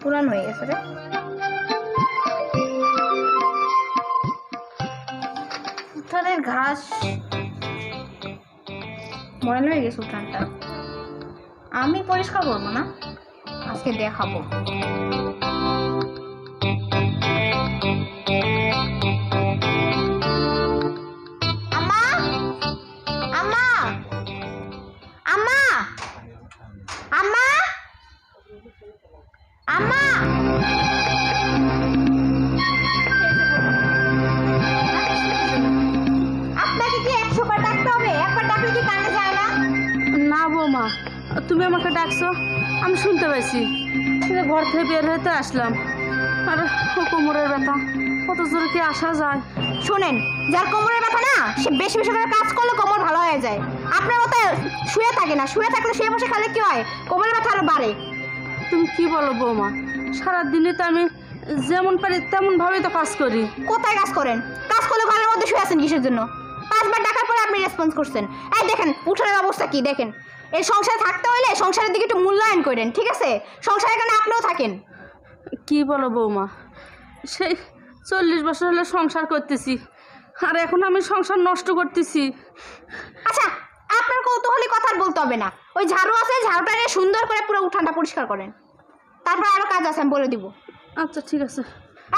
পুরান হয়ে গেছে রে। উঠানের ঘাস। ময়লা হয়ে গেছে উঠানটা আমি পরিষ্কার করব না, আজকে দেখাবো। ডাকছো আমি শুনতে পাইছি। ঘর থেকে বের হইতে আসলাম। আর কোমরের ব্যথা কত জোরে কি আসা যায়? শোনেন যার কোমরের ব্যথা না সে বেশি বেশি করে কাজ করলে কোমর ভালো হয়ে যায়। আপনার মতো শুয়ে থাকে না শুয়ে থাকলে শুয়ে বসে খালে কি হয়? কোমরের ব্যথা আরও বাড়ে। তুমি কি বলো বৌমা? সারাদিনে তো আমি যেমন পারি তেমন ভাবেই তো কাজ করি। কোথায় কাজ করেন? কাজ করলে ঘরের মধ্যে শুয়ে আছেন কিসের জন্য? পাঁচবার ডাকার পরে আপনি রেসপন্স করছেন। এই দেখেন উঠানের অবস্থা কি দেখেন। এই সংসারে থাকতে হলে সংসারের দিকে একটু মূল্যায়ন করেন ঠিক আছে? সংসারে এখানে আপনিও থাকেন? কি বলো বৌমা? সেই চল্লিশ বছর হলে সংসার করতেছি আর এখন আমি সংসার নষ্ট করতেছি। আচ্ছা আপনার কৌতূহলী কথা বলতে হবে না। ওই ঝাড়ু আছে ঝাড়ুটা সুন্দর করে পুরো উঠানটা পরিষ্কার করেন। তারপর আরও কাজ আছে আমি বলে দিব। আচ্ছা ঠিক আছে।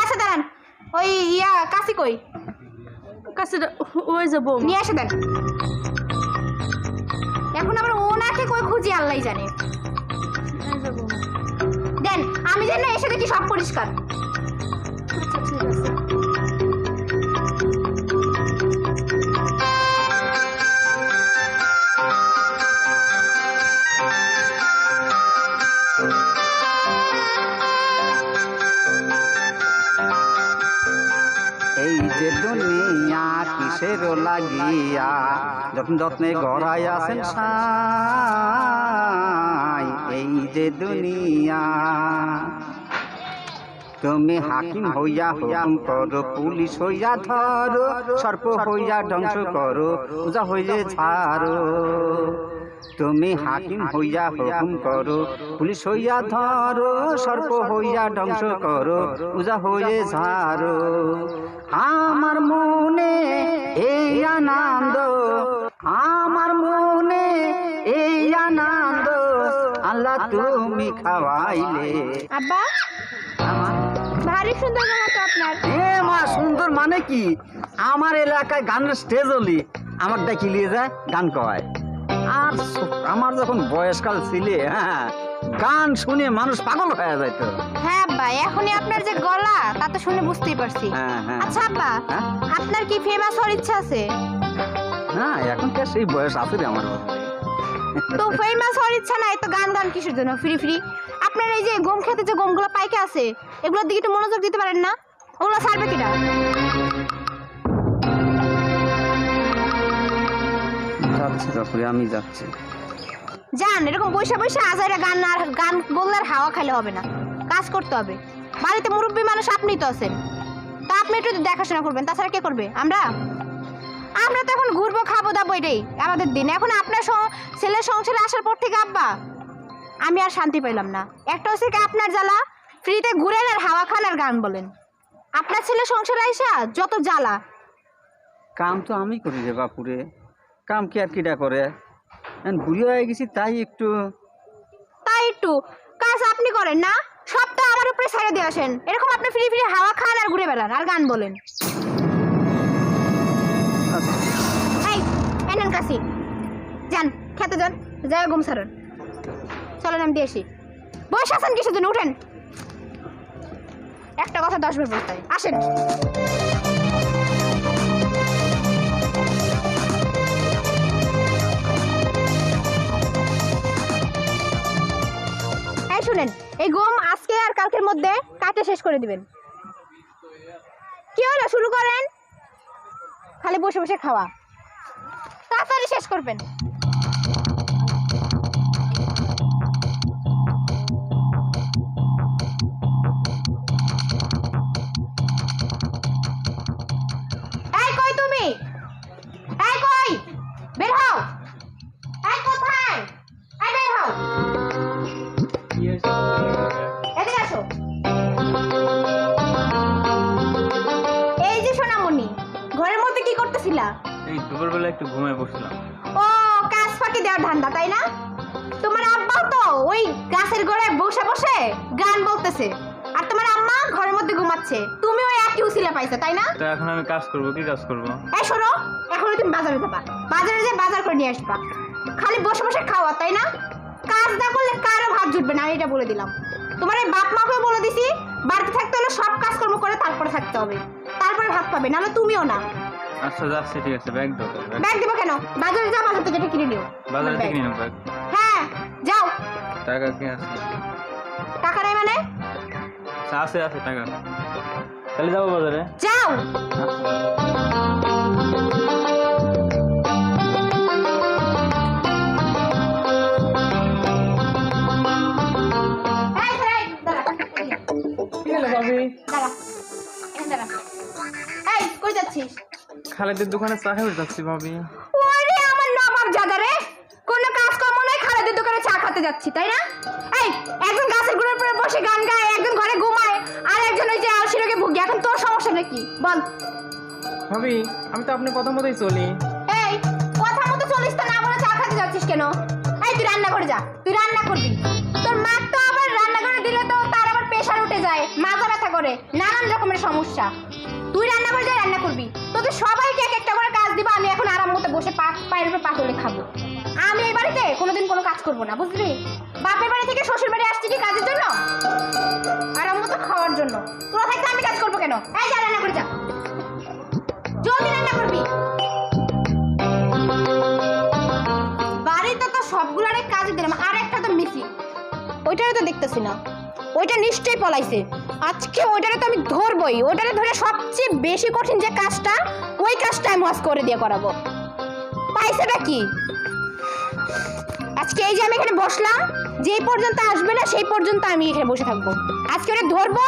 আচ্ছা দাঁড়ান। ওই ইয়া কাশি কই? কাছে ওই যে বৌমা। নিয়ে এসে দেন। আল্লাহ জানে। দেন আমি যেন এসে দেখি সব পরিষ্কার। এই যে দুনিয়া কিসের লাগিয়া? যত্ন যত্নে গড়াই আছেন সাই, এই যে দুনিয়া। তুমি হাকিম হইয়া হুকুম করো, পুলিশ হইয়া ধরো, সর্প হইয়া ধ্বংস করো, পূজা হইলে ছাড়ো। তুমি হাকিম হইয়া হুকুম করো পুলিশ হইয়া ধরো সর্প হইয়া ধ্বংস করো পূজা হইলে ছাড়ো আমার মনে এই আনন্দ আমার মনে এই আনন্দ আল্লাহ তুমি খাওয়াইলে। আব্বা ভারী সুন্দর তো আপনার। এ মা সুন্দর মানে কি? আমার এলাকায় গানের স্টেজ হলি আমার ডাকি নিয়ে যায়? গান কয়। আর আমার যখন বয়সকাল ছিলে হ্যাঁ গান শুনে মানুষ পাগল হয়ে যায় তো হ্যাঁ আব্বা এখনই আপনার যে গলা তা তো শুনে বুঝতেই পারছি। হ্যাঁ হ্যাঁ। আচ্ছা আব্বা হ্যাঁ? আপনার কি ফেমাস হওয়ার ইচ্ছা আছে? না হ্যাঁ এখনকার সেই বয়স আছে রে আমার তো ফেমাস হওয়ার ইচ্ছা নাই তো গান গান কিসের জন্য? ফ্রি ফ্রি আপনার এই যে গম খেতে যে গমগুলো পাইকে আছে এগুলোর দিকে একটু মনোযোগ দিতে পারেন না? ওগুলো ছাড়বে কিনা? যাচ্ছি তারপরে আমি যাচ্ছি। যান এরকম বৈশা বৈশা আজাইরা গান আর গান বললে আর হাওয়া খাইলে হবে না। কাজ করতে হবে। বাড়িতে মুরব্বী মানুষ আপনিই তো আছেন। তা আপনি একটু দেখাশোনা করবেন তাছাড়া কে করবে? আমরা? আমরা তো এখন ঘুরবো খাব দাবো এটাই। আমাদের দিন। এখন আপনার ছেলের সংসারে আসার পর থেকে আব্বা আমি আর শান্তি পেলাম না। একটা হচ্ছে কি আপনার জ্বালা ফ্রিতে ঘুরেন আর হাওয়া খান আর গান বলেন। আপনার ছেলে সংসারে আইসা যত জ্বালা। কাম তো আমি করি রে বাপুরে। কাম কি আর কিটা করে? বুড়ি হয়ে গেছি, তাই একটু তাই একটু। কাজ আপনি করেন না সবটা আমার উপরে ছেড়ে দিয়ে আসেন। এরকম আপনি ফ্রি ফ্রি হাওয়া খান আর ঘুরে বেড়ান, আর গান বলেন। এই এই নেন কাশি। যান, খেতে যান যায় ঘুম সারুন চলেন, আমি দিয়ে আসি। বসে কিসের জন্য উঠেন। একটা কথা দশ বার বলতে। আসেন। শুনেন, এই গম আজকে আর কালকের মধ্যে কাটে শেষ করে দিবেন। কি হলো, শুরু করেন? খালি বসে বসে খাওয়া। তাড়াতাড়ি শেষ করবেন। আছো এই যে সোনামণি ঘরের মধ্যে কি করতেছিলা? এই দুপুরবেলা একটু বসলাম ও কাজ ফাঁকি দেওয়ার ধান্দা তাই না? তোমার আব্বা তো ওই গাছের বসে বসে গান বলতেছে। আর তোমার আম্মা ঘরের মধ্যে ঘুমাচ্ছে। তুমি ওই একই উসিলা পাইছো তাই না? তো এখন আমি কাজ করব কি কাজ করব? এই শোনো এখন তুমি বাজারে যাবা। বাজারে যে বাজার করে নিয়ে আসবা। খালি বসে বসে খাওয়া তাই না? কাজ না করলে কারও ভাত জুটবে না আমি এটা বলে দিলাম। তোমার এই বাপ মাকেও বলে দিছি বাড়িতে থাকতে হলে সব কাজকর্ম করে তারপরে থাকতে হবে। তারপরে ভাত পাবে নাহলে তুমিও না। আচ্ছা যাচ্ছি ঠিক আছে ব্যাগ দাও ব্যাগ দিবো কেন? বাজারে যা বাজার থেকে কিনে নিও। বাজার থেকে। নিলাম ব্যাগ হ্যাঁ যাও। টাকা কি আছে? টাকা নেই মানে? আচ্ছা, আছে আছে টাকা। তাহলে যাব বাজারে। যাও। খালেদের দোকানে চা খেতে যাচ্ছি ভাবি ওরে আমার নবাব জাদা রে। কোনো কাজকর্ম নাই, খালেদের দোকানে চা খেতে যাচ্ছি, তাই না? এই, একজন গাছের গুঁড়োর উপরে বসে গান গায়, একজন ঘরে ঘুমায়, আর একজন ওই যে আলসিরোগে ভুগে। এখন তোর সমস্যাটা কি? বল। ভাবি আমি তো আপনার কথা মতোই চলি এই, কথা মতো চলিস তো না বলে চা খেতে যাচ্ছিস কেন? এই, তুই রান্না করে যা। তুই রান্না করবি। তোর মা তো আবার রান্না করে দিলে তো তার আবার প্রেশার উঠে যায়, ব্যথা করে, নানান রকমের সমস্যা। তুই রান্না করে যা রান্না করবি। তোদের সবাইকে এক একটা করে কাজ দিব আমি এখন আরাম মতো বসে পায়ের উপর পা তুলে খাব। আমি এই বাড়িতে কোনোদিন কোনো কাজ করব না বুঝলি? বাপের বাড়ি থেকে শ্বশুর বাড়ি আসছি কি কাজের জন্য? আরাম মতো খাওয়ার জন্য। তোরা থাকতে আমি কাজ করব কেন? এই যা রান্না করে যা। জলদি রান্না করবি। বাড়িতে তো সবগুলারে কাজে দিলাম আর একটা তো মিসিং। ওইটারে তো দেখতেছি না। ওইটা নিশ্চয়ই পলাইছে। আজকে ওইটারে তো আমি ধরবই। ওটারে ধরে সবচেয়ে বেশি কঠিন যে কাজটা, ওই কাজটা আমি ওয়াজ করে দিয়ে করাবো। পাইছেটা কি? আজকে এই যে আমি এখানে বসলাম, যেই পর্যন্ত আসবে না সেই পর্যন্ত আমি এখানে বসে থাকব। আজকে ওটা ধরবো,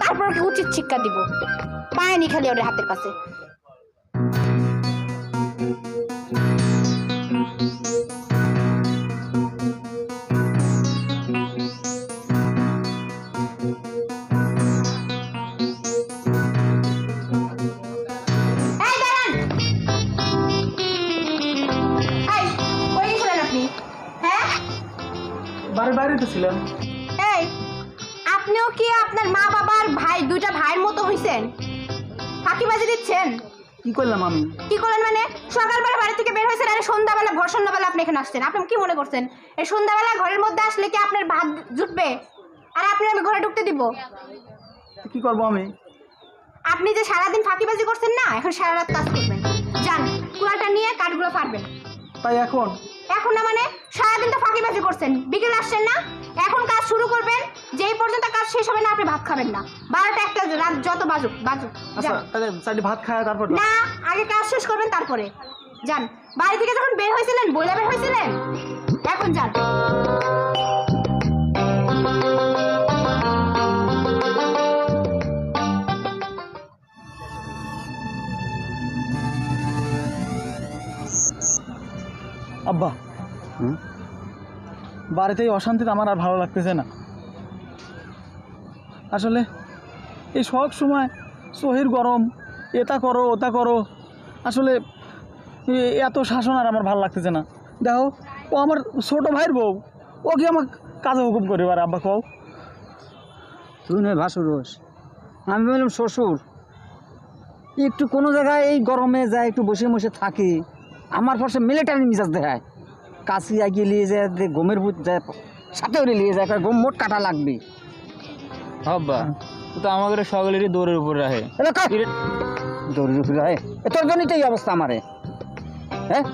তারপর ওকে উচিত শিক্ষা দিব। পায়নি খালি ওটা হাতের কাছে। ছিলাম এই আপনিও কি আপনার মা বাবার ভাই দুইটা ভাইয়ের মতো হইছেন? ফাঁকিবাজি দিচ্ছেন? কি করলাম আমি? কি করলেন মানে? সকালবেলা বাড়ি থেকে বের হয়েছেন আর সন্ধ্যাবেলা ভর সন্ধ্যাবেলা আপনি এখানে আসছেন। আপনি কি মনে করছেন? এই সন্ধ্যাবেলা ঘরের মধ্যে আসলে কি আপনার ভাত জুটবে? আর আপনি আমি ঘরে ঢুকতে দিব? কি করব আমি? আপনি যে সারাদিন ফাঁকিবাজি করছেন না এখন সারা রাত কাজ করবেন। যান কুড়াটা নিয়ে কাঠগুলো ফাড়বেন তাই এখন? এখন না মানে? সারাদিন তো ফাঁকিবাজি করছেন। বিকেল আসছেন না? এখন কাজ শুরু করবেন যেই পর্যন্ত কাজ শেষ হবে না আপনি ভাত খাবেন না। বারোটা একটা রাত যত বাজুক বাজুক। যান। তাহলে চারটি ভাত খায় তারপর না আগে কাজ শেষ করবেন তারপরে। যান। বাড়ি থেকে যখন বের হয়েছিলেন বইলা বের হয়েছিলেন? এখন যান। আব্বা। বাড়িতে এই অশান্তিতে আমার আর ভালো লাগতেছে না। আসলে এই সব সময় শরীর গরম এটা করো ওটা করো আসলে এত শাসন আর আমার ভালো লাগতেছে না। দেখো ও আমার ছোট ভাইয়ের বউ ও কি আমার কাজে হুকুম করে আর আব্বা কও? তুই নয় ভাসুর রোষ আমি বললাম শ্বশুর একটু কোনো জায়গায় এই গরমে যায় একটু বসে বসে থাকি আমার ফর্সে মিলিটারি মিজাজ দেখায়। কাশি আগিয়ে নিয়ে যায় গমের বুথ যায় সাথে করে নিয়ে যায় গম মোট কাটা লাগবে। হব্বা তো আমাদের সকলেরই দৌড়ের উপর রাখে দৌড়ের হয় এ তোর জন্যই তো এই অবস্থা আমারে। হ্যাঁ?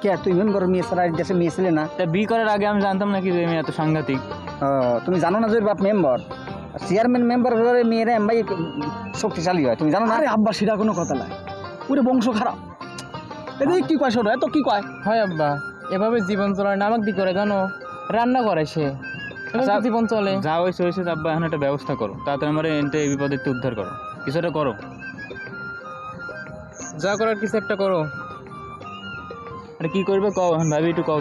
কে তুই মেম্বার মেয়ে ছাড়া এই দেশে মেয়ে ছিলে না? তা বি করার আগে আমি জানতাম না কি যে আমি এত সাংঘাতিক। তুমি জানো না যে বাপ মেম্বার চেয়ারম্যান মেম্বার মেয়েরা এমবাই শক্তিশালী হয় তুমি জানো না? আরে আব্বা সেটা কোনো কথা নাই ওরে বংশ খারাপ। কি কয় এত কি কয়? হয় আব্বা এভাবে জীবন চলার নামাক দি করে জানো? রান্না করে সে। জীবন চলে। যা হয়েছে হয়েছে আব্বা এখন একটা ব্যবস্থা করো। তাড়াতাড়ি আমার এনতে এই বিপদে একটু উদ্ধার করো। কিছুটা করো। যা করার কিছু একটা করো। আরে কি করবে কও এখন ভাবি একটু কও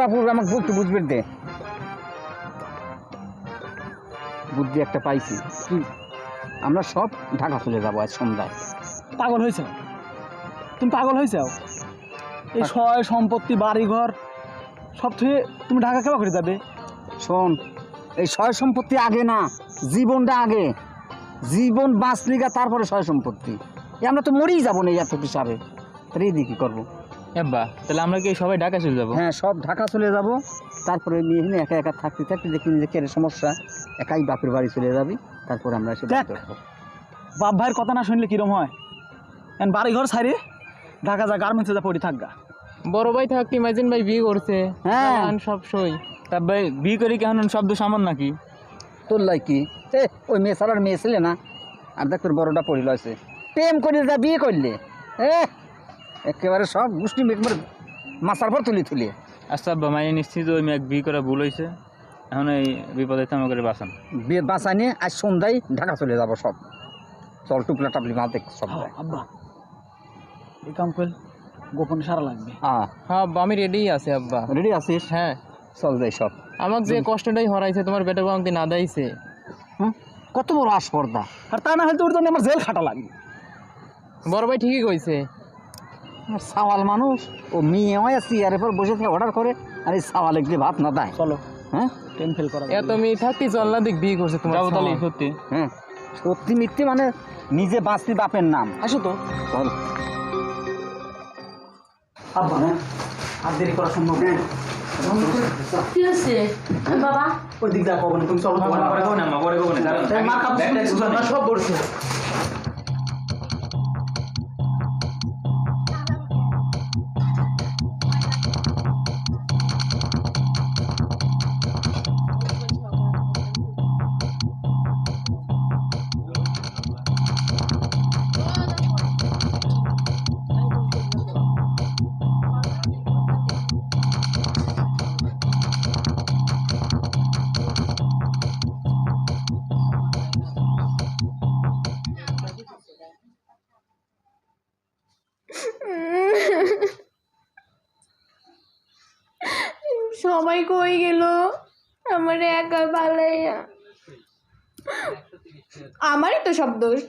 বাপু আমাকে বুঝতে বুঝবে দে। বুদ্ধি একটা পাইছি। কি? আমরা সব ঢাকা চলে যাব আজ সন্ধ্যায়। পাগল হয়েছে? তুমি পাগল হয়েছে? এই সয় সম্পত্তি বাড়িঘর সব থেকে তুমি ঢাকা কেবা করে যাবে? শোন এই সয় সম্পত্তি আগে না জীবনটা আগে। জীবন বাঁচলিগা তারপরে সয় সম্পত্তি। এ আমরা তো মরেই যাব না এই এত হিসাবে। তাহলে এই দিয়ে কি করব? আব্বা তাহলে আমরা কি সবাই ঢাকা চলে যাব? হ্যাঁ সব ঢাকা চলে যাব। তারপরে নিয়ে একা একা থাকতে থাকতে দেখি কেন সমস্যা। একাই বাপের বাড়ি চলে যাবি তারপরে আমরা এসে দেখ। বাপ ভাইয়ের কথা না শুনলে কিরম হয়? এখন বাড়ি ঘর ছাড়ে ঢাকা যা গার্মেন্টসে যা পড়ি থাকগা বড় ভাই থাকতে মাইজিন ভাই বিয়ে করছে। হ্যাঁ। সব সই। তা ভাই বিয়ে করি কেন শব্দ সামান নাকি? তোর লাই কি? এ ওই মেয়ে সালার মেয়ে ছিলে না? আর দেখ তোর বড়টা পড়ি লয়েছে প্রেম করে যা বিয়ে করলে এ একেবারে সব গোষ্ঠী একবার মাথার পর তুলি তুলি। আচ্ছা আব্বা মাইনে নিশ্চিত ওই মেয়ে বিয়ে করা ভুল হয়েছে এখন এই বিপদে আমাকে বাঁচান। বিয়ে বাঁচা নিয়ে আজ সন্ধ্যায় ঢাকা চলে যাব সব। চল টুপলা টাপলি মাল দেখ সব। হ্যাঁ, আব্বা। এই কাম করলে গোপন সারা লাগবে। হ্যাঁ হ্যাঁ আব্বা আমি রেডি আছে আব্বা। রেডি আছিস? হ্যাঁ। চল যাই সব আমাকে যে কষ্টটাই হরাইছে তোমার বেটা আমাকে না দাইছে হুম? কত বড় আস্পর্ধা আর তা না হলে তো ওর জন্য আমার জেল খাটা লাগবে। বড় ভাই ঠিকই কইছে। সাওয়াল মানুষ ও মেয়ে হয় চেয়ারের পর বসে থেকে অর্ডার করে আর এই সাওয়াল একদি ভাত না দেয়। চলো। হ্যাঁ? টেন ফেল করা এত মেয়ে থাকতে চল না দেখ বিয়ে করছে তোমার যাব তাহলে সত্যি। হ্যাঁ। সত্যি মিথ্যে মানে নিজে বাঁচতি বাপের নাম। আসো তো। চল। আব্বা হ্যাঁ? আর দেরি করা সম্ভব নেই কি হচ্ছে বাবা। ওই দিক দেখো তুমি চলো মা সব পড়ছে সবাই কই গেল? আমার একা পালাইয়া আমারই তো সব দোষ।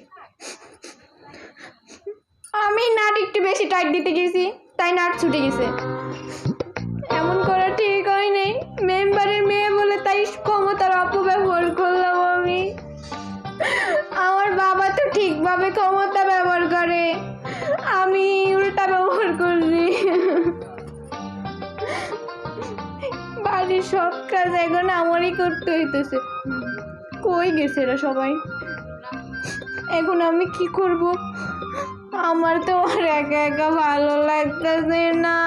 আমি নাট একটু বেশি টাইট দিতে গেছি, তাই নাট ছুটে গেছে। এমন করা ঠিক হয় নাই। মেম্বারের মেয়ে বলে তাই ক্ষমতার অপব্যবহার করলাম আমি। আমার বাবা তো ঠিকভাবে ক্ষমতা বাড়ির সব কাজ এখন আমারই করতে হইতেছে। কই গেছে এরা সবাই? এখন আমি কি করব? আমার তো আর একা একা ভালো লাগতেছে না।